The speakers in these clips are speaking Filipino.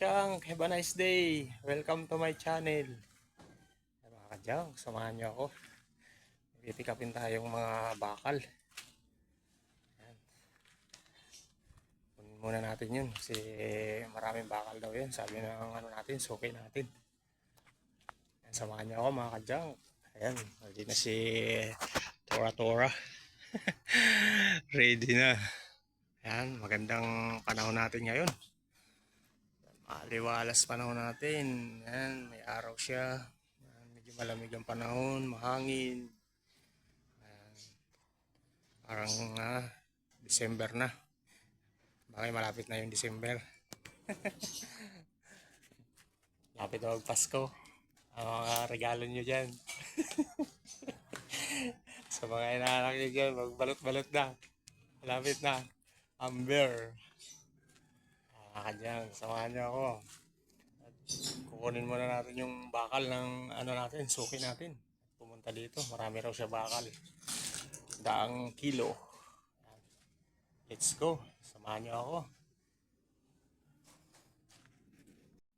mga kadyang. Have a nice day. Welcome to my channel. Ay, mga kadyang, samahan niyo ako. Pipick-upin tayong mga bakal. Ayan. Kunin muna natin yun kasi maraming bakal daw yun. Sabi ng ano natin, suki natin. Ayan, samahan niyo ako mga kadyang. Ayan, ready na si Tora Tora. ready na. Ayan, magandang panahon natin ngayon. Maliwalas panahon natin. Ayan, may araw siya. Ayan, medyo malamig ang panahon, mahangin. Ayan, parang ah, December na. Bakit malapit na yung December. Lapit na Pasko. Ang mga regalo nyo dyan. Sa mga inaanak nyo dyan, magbalot-balot na. Malapit na. Amber. Kanyang, samahan niyo ako. At kukunin muna natin yung bakal ng ano natin, suki natin. Pumunta dito, marami raw siya bakal. Daang kilo. Let's go. Samahan niyo ako.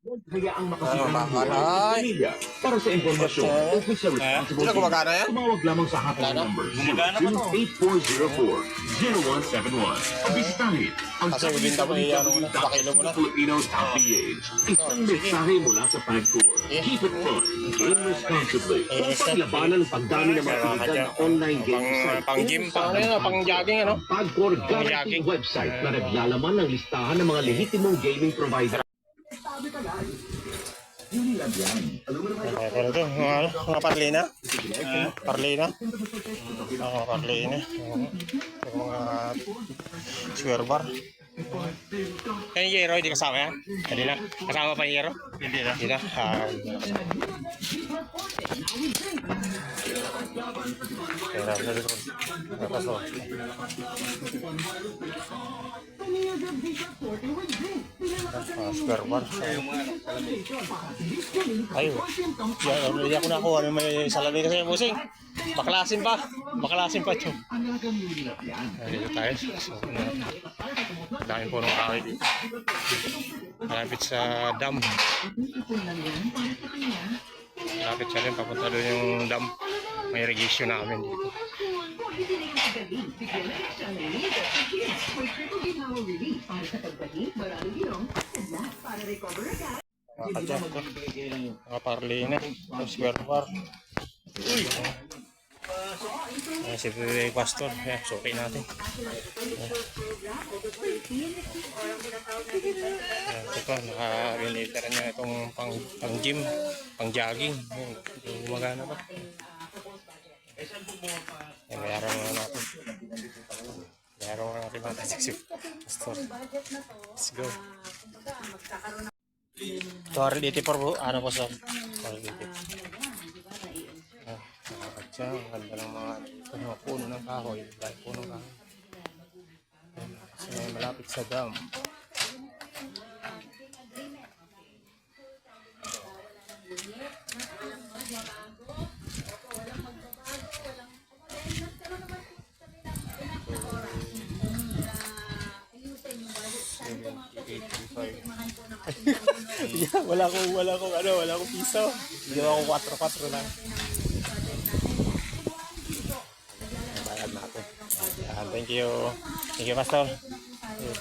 Kaya ang Ano, makasirang bakal? buhay ng Ay! pamilya. Para sa impormasyon, Ito. official Eh, responsible yan? Tumawag lamang sa hotline number Gumagana pa to. 08404-0171. Bisitahin ang Kasi ibinta mo yung ano mo na, pakilo mo na. Filipino.ph. Isang mensahe mula sa Pagcor. Keep it fun. Game responsibly. Eh, Kung paglabanan ang pagdami ng mga illegal na online game Pang, site. pang gym, pang ano yun, pang jogging ano? Pagcor. Guarantee website na naglalaman ng listahan ng mga lehitimong gaming provider. Pero ito, mga, ano, mga parlina? Parlina? Oo, parlina. Oo. Yung mga square bar. Kaya yung Yero, hindi kasama yan? Hindi na. Kasama pa yung Yero? Hindi na. Hindi na. Ah, Pero sa likod. Tapos square bar. Ay, yan, hindi ako nakuha ng may salamin kasi musing. Baklasin pa. Baklasin pa ito. Ay, dito tayo. So, dami po ng kahoy dito. Malapit sa dam. Malapit sa rin. Papunta doon yung dam. May irrigation namin dito. Mga kadyan ko. Mga parlina. Square bar. Ayan si Pastor. Ayan, suki natin. Ayan, ito pa, naka-reniter niya itong pang, pang gym, pang jogging. Gumagana pa. Ayan, bayaran mo na natin. Bayaran mo na natin mga si Pastor. Let's go. Ito, RL84 po. Ano po, sir? RL84. Nakakatsa. Ang ganda ng mga, mga puno ng kahoy. Dahil puno ng kahoy. Kasi malapit sa dam. yeah, wala ko wala ko ano, wala ko piso. Hindi ako 4-4 lang. Thank you. Thank you, Pastor. Okay.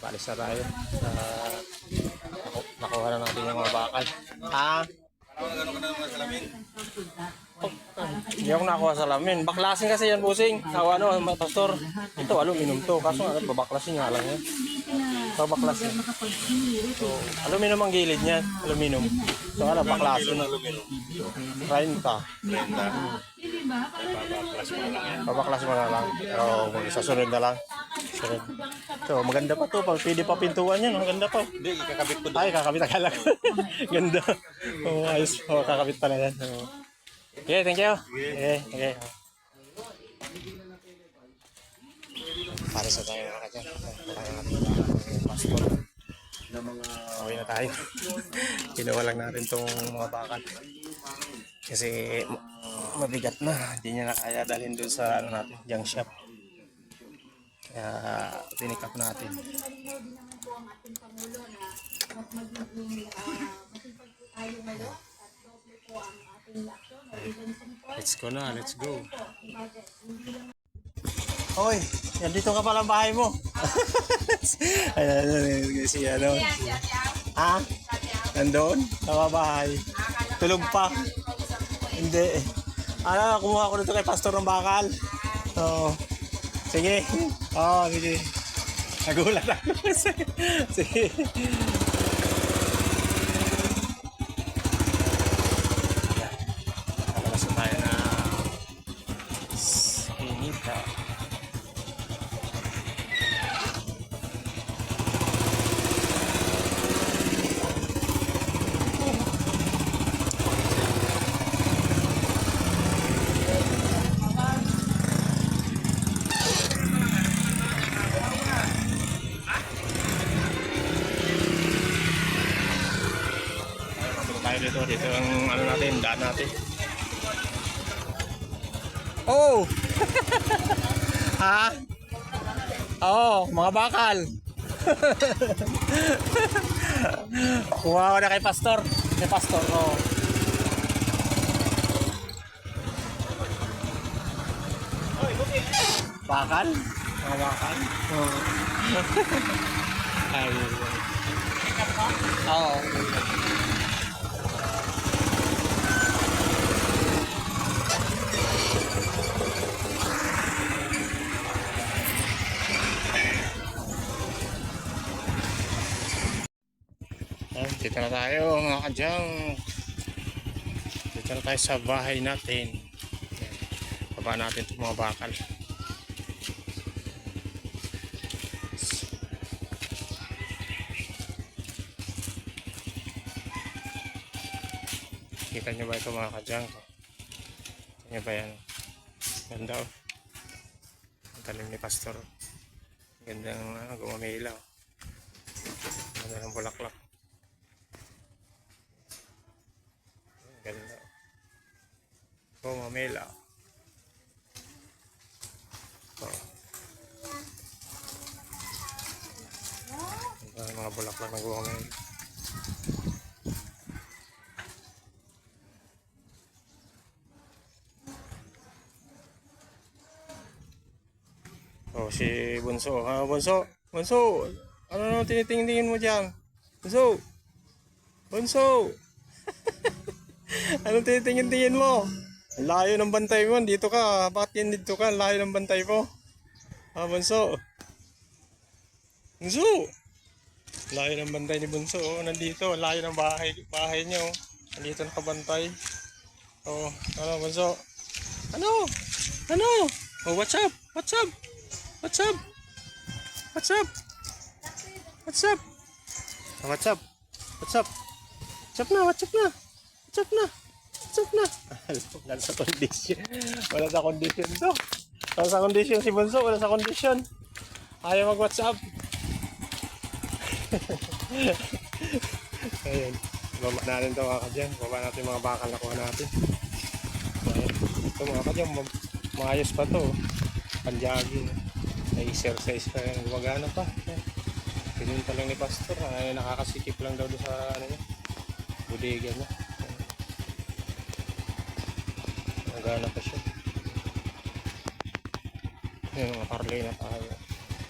Balis na tayo. Naku- nakuha na natin yung mga bakal. Ha? Hindi ako nakuha sa lamin. Baklasin kasi yan, busing. Awa ano, pastor. Ito, aluminum to. Kaso ano, babaklasin nga lang yan. So, baklasin. So, aluminum ang gilid niyan. Aluminum. So, ano, baklasin. Renta. Babaklas mo na lang. Pero sa sunod na lang. Sunod. So, maganda pa to. Pag pwede pa pintuan yan, maganda pa. Hindi, kakabit ko. Ay, kakabit akala ko. Ganda. Oh, ayos. Oh, kakabit na yan. Oh. Okay, thank you. Okay, okay. Para sa tayo mga kadyan. Tayo natin yung passport. Okay na tayo. Kinuha lang natin tong mga bakal. Kasi ma- mabigat na. Hindi niya na kaya dalhin doon sa ano natin, junk shop. Kaya pinikap natin. Let's go na, let's go. Hoy, nandito ka pala ang bahay mo. Ayan, ayan, si ano. Ha? Nandun? Nakabahay. Tulog pa. Hindi. Ano, kumuha ko dito kay Pastor ng bakal. Oo. Sige. Oo, sige. Nagulat ako. sige. Palabas na tayo na Inita. Pasok tayo dito. Dito ang ano natin. Oh! ha? Oo, oh, mga bakal. Kuha ko na kay Pastor. Kay Pastor, oo. Bakal? Mga bakal? Oo. Ay, Oo. Ayan, dito na tayo mga kadyang. Dito na tayo sa bahay natin. Baba natin itong mga bakal. Kita nyo ba ito mga kadyang? Kita nyo ba yan? Ganda oh. Ang talim ni Pastor. Ganda ng ano, gumamila oh. Ganda ng bulaklak. Ganda. Oh, mamela. Oh. Ganda ng mga bulaklak na gumamela. Oh, si Bunso. Ha, Bunso? Bunso! Ano nang tinitingin mo diyan? Bunso! Bunso! Anong tinitingin-tingin mo? Layo ng bantay mo. Dito ka. Bakit yan dito ka? Layo ng bantay mo. Ah, Bunso. Bunso! Layo ng bantay ni Bunso. Oh, nandito. Layo ng bahay, bahay niya. Oh. Nandito nakabantay. Oh, ano, Bunso? Ano? Ano? Oh, what's up? What's up? What's up? What's up? What's up? What's up? What's up? What's up na? What's up na? Up na? Up na? Wala sa condition. Wala sa condition to. Wala sa condition si Bunso. Wala sa condition. Ayaw mag-WhatsApp. Ayun. Baba natin ito mga kadyan. Baba natin mga bakal na kuha natin. Ayun. Ito mga kadyan. ma- Maayos pa to. Panjaging. May exercise pa yan. Gumagana pa. Pinunta lang ni Pastor. Ay, nakakasikip lang daw doon sa ano niya. Bodega niya. Gumagana pa siya. Yung mga parley na tayo.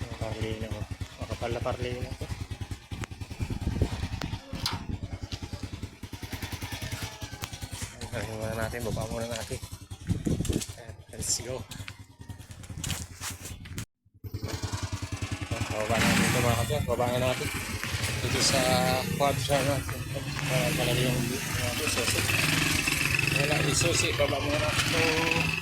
Mga parley na. oh. Makapal na parley na to. Ayan, muna natin. Baba muna natin. Let's go. Baba natin ito mga kapya. Baba na natin. Dito sa quad siya natin. Para talaga yung mga isusi. Wala, isusi. Baba muna natin. kamay,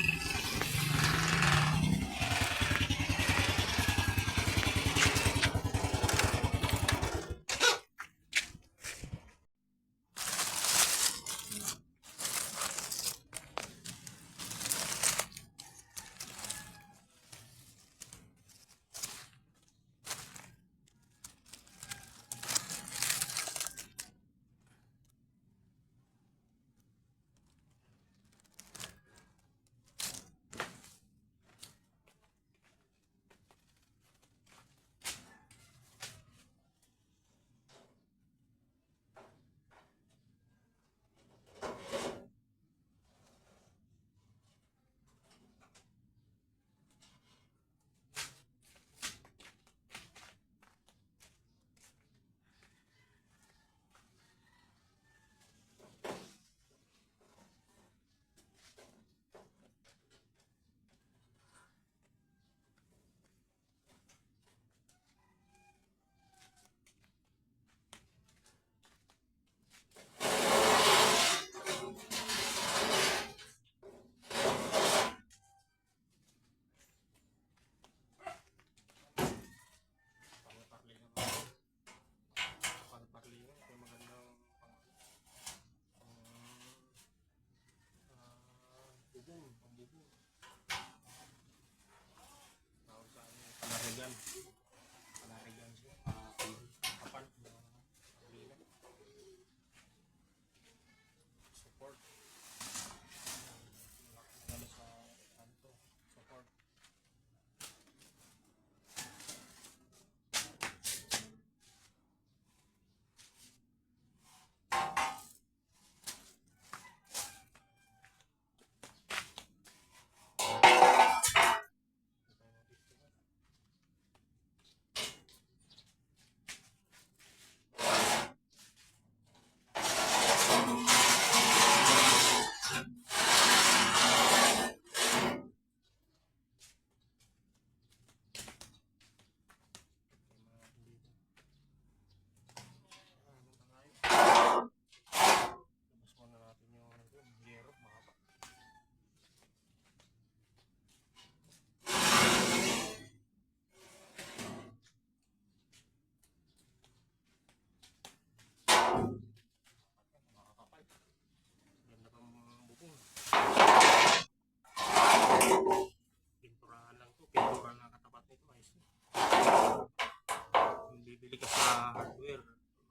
bibili ka sa hardware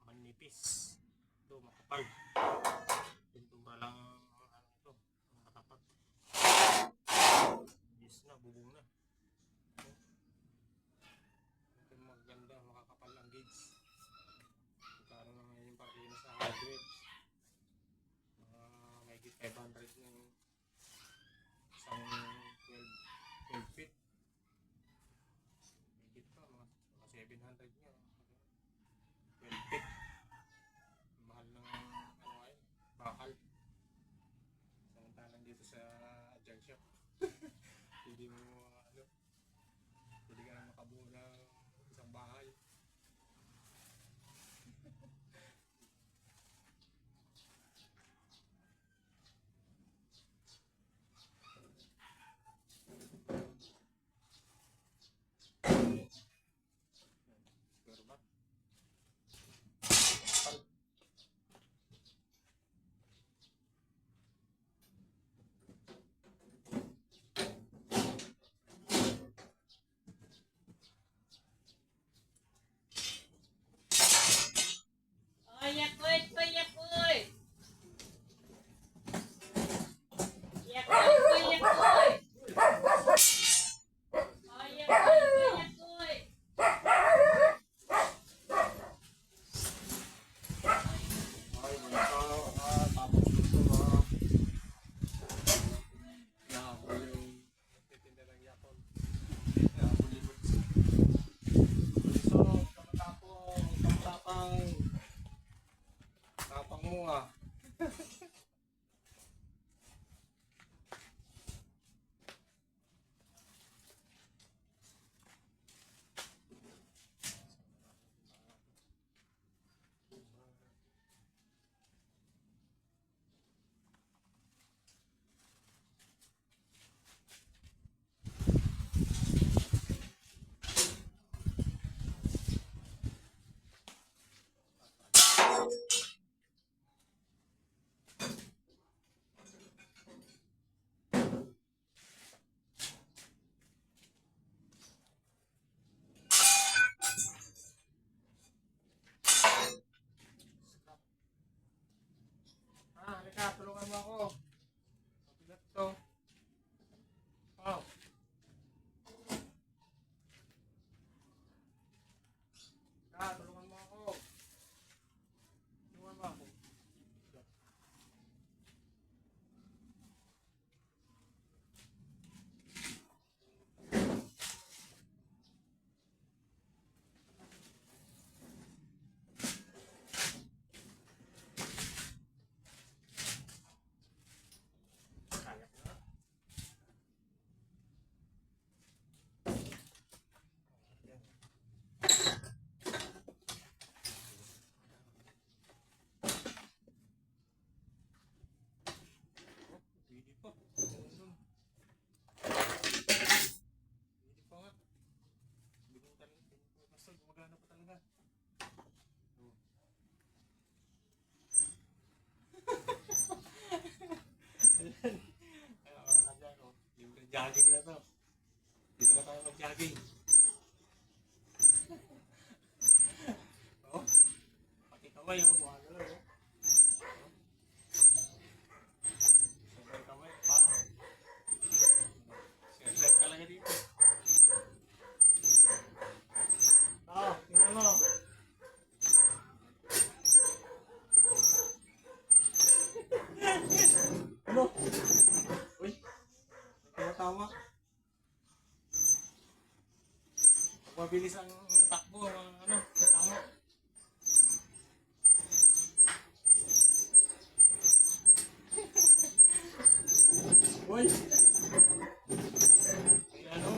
manipis. Ito makapal pintura lang ano ito nakatapat yes na bubong na. Ito maganda makakapal ang gauge magkano na ngayon para yun sa hardware? Uh, may 500 ng isang 12, 12 feet. 700 niya. mga Jogging na to. Dito na tayo mag-jogging. Mabilis ang takbo, ang ano, tama. Uy! Ano?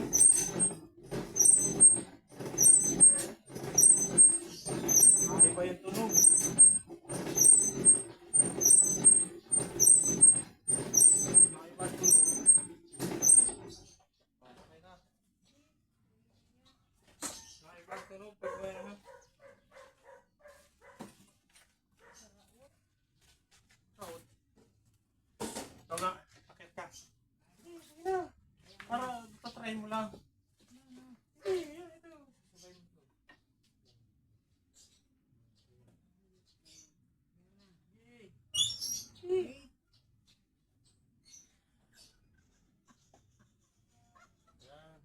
Ay ba yung tunog? Ay ba yung tunog? Okay na. Ay ba yung tunog? Pag ba naman? Raot. Ito nga, akit ka. Sige na. Para tatry mo lang. Sige, yan, ito. Sabay mo to. Yay. Yay. Yan.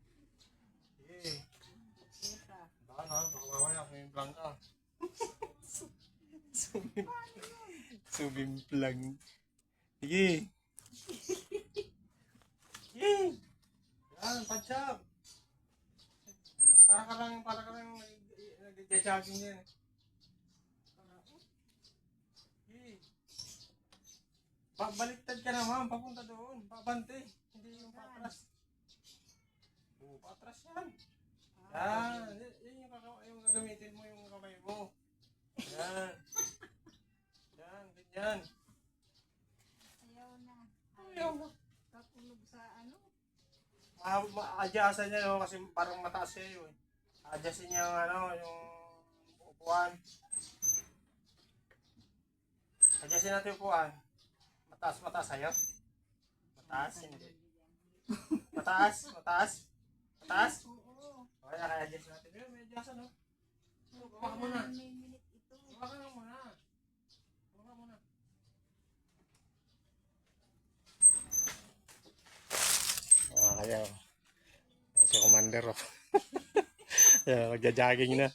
Yay. Baka na, baka mamaya may blanca. Sumim. Sumimplang. Sige. Yan, patsyap. Para ka lang, para ka lang nag-jogging yan. Yay! Babaliktad ka naman, papunta doon. Babante. Hindi yung patras. Oo, patras yan. Yan. Yan yung, yung gagamitin mo yung kamay mo. Yan. Yan. Ayaw na. Ayaw mo. Katulog sa ano. Ma ma-adjustan niya no, kasi parang mataas siya yun. Adjustin niya yung ano, yung upuan. Adjustin natin yung upuan. Mataas, mataas sa'yo? Mataas, hindi. Mataas, mataas. Mataas? Oo. Okay, naka-adjust natin. Pero may adjust ano. Baka muna. Baka ka muna. Baka muna. Kaya. Si Commander, oh. Yan, magja-jogging na.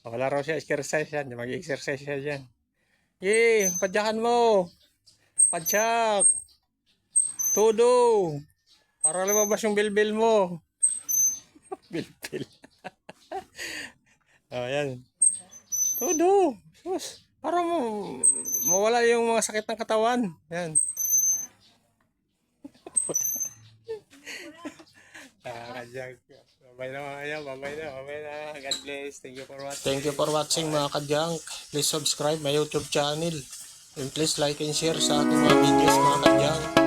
Ah, Wala raw siya exercise yan. Mag-exercise siya dyan. Yay! Padyakan mo! Padyak! Todo! Para lumabas yung bilbil mo. bilbil. oh, yan. Todo! Sus! Para mo, mawala yung mga sakit ng katawan. Yan. Nakakajag. Babay na mga kanya, babay na, babay na. God bless. Thank you for watching. Thank you for watching mga kadyang. Please subscribe my YouTube channel. And please like and share sa ating mga videos mga kadyang.